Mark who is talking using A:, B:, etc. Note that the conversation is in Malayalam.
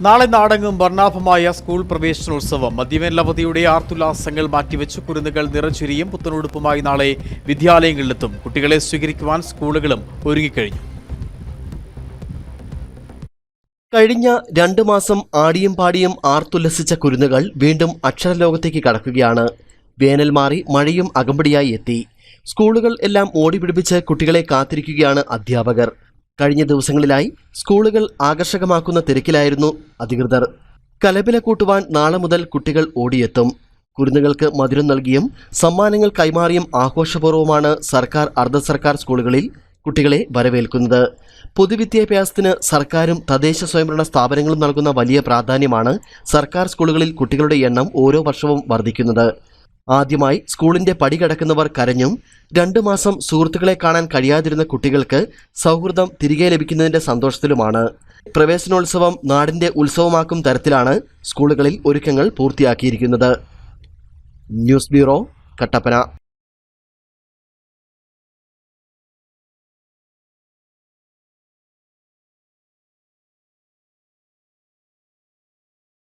A: നാളെ നാടങ്ങും വർണാഭമായ സ്കൂൾ പ്രവേശനോത്സവം. മദ്യവേനലവധിയുടെ ആർത്തുല്ലാസങ്ങൾ മാറ്റിവെച്ച് കുരുന്നുകൾ നിറച്ചുരിയും പുത്തനുടുപ്പുമായി നാളെ വിദ്യാലയങ്ങളിലെത്തും. കുട്ടികളെ സ്വീകരിക്കുവാൻ സ്കൂളുകളും ഒരുങ്ങിക്കഴിഞ്ഞു.
B: കഴിഞ്ഞ രണ്ടു മാസം ആടിയും പാടിയും ആർത്തുല്ലസിച്ച കുരുന്നുകൾ വീണ്ടും അക്ഷരലോകത്തേക്ക് കടക്കുകയാണ്. വേനൽ മാറി മഴയും അകമ്പടിയായി എത്തി. സ്കൂളുകൾ എല്ലാം ഓടിപിടിപ്പിച്ച് കുട്ടികളെ കാത്തിരിക്കുകയാണ് അധ്യാപകർ. കഴിഞ്ഞ ദിവസങ്ങളിലായി സ്കൂളുകൾ ആകർഷകമാക്കുന്ന തിരക്കിലായിരുന്നു അധികൃതർ. കലപില കൂട്ടുവാൻ നാളെ മുതൽ കുട്ടികൾ ഓടിയെത്തും. കുരുന്നുകൾക്ക് മധുരം നൽകിയും സമ്മാനങ്ങൾ കൈമാറിയും ആഘോഷപൂർവമാണ് സർക്കാർ അർദ്ധ സർക്കാർ സ്കൂളുകളിൽ കുട്ടികളെ വരവേൽക്കുന്നത്. പൊതുവിദ്യാഭ്യാസത്തിന് സർക്കാരും തദ്ദേശ സ്വയംഭരണ സ്ഥാപനങ്ങളും നൽകുന്ന വലിയ പ്രാധാന്യമാണ് സർക്കാർ സ്കൂളുകളിൽ കുട്ടികളുടെ എണ്ണം ഓരോ വർഷവും വർദ്ധിക്കുന്നത്. ആദ്യമായി സ്കൂളിന്റെ പടി കടക്കുന്നവർ കരഞ്ഞും രണ്ടു മാസം സുഹൃത്തുക്കളെ കാണാൻ കഴിയാതിരുന്ന കുട്ടികൾക്ക് സൗഹൃദം തിരികെ ലഭിക്കുന്നതിന്റെ സന്തോഷത്തിലുമാണ്. പ്രവേശനോത്സവം നാടിന്റെ ഉത്സവമാക്കും തരത്തിലാണ് സ്കൂളുകളിൽ ഒരുക്കങ്ങൾ പൂർത്തിയാക്കിയിരിക്കുന്നത്. News bureau Kattappana.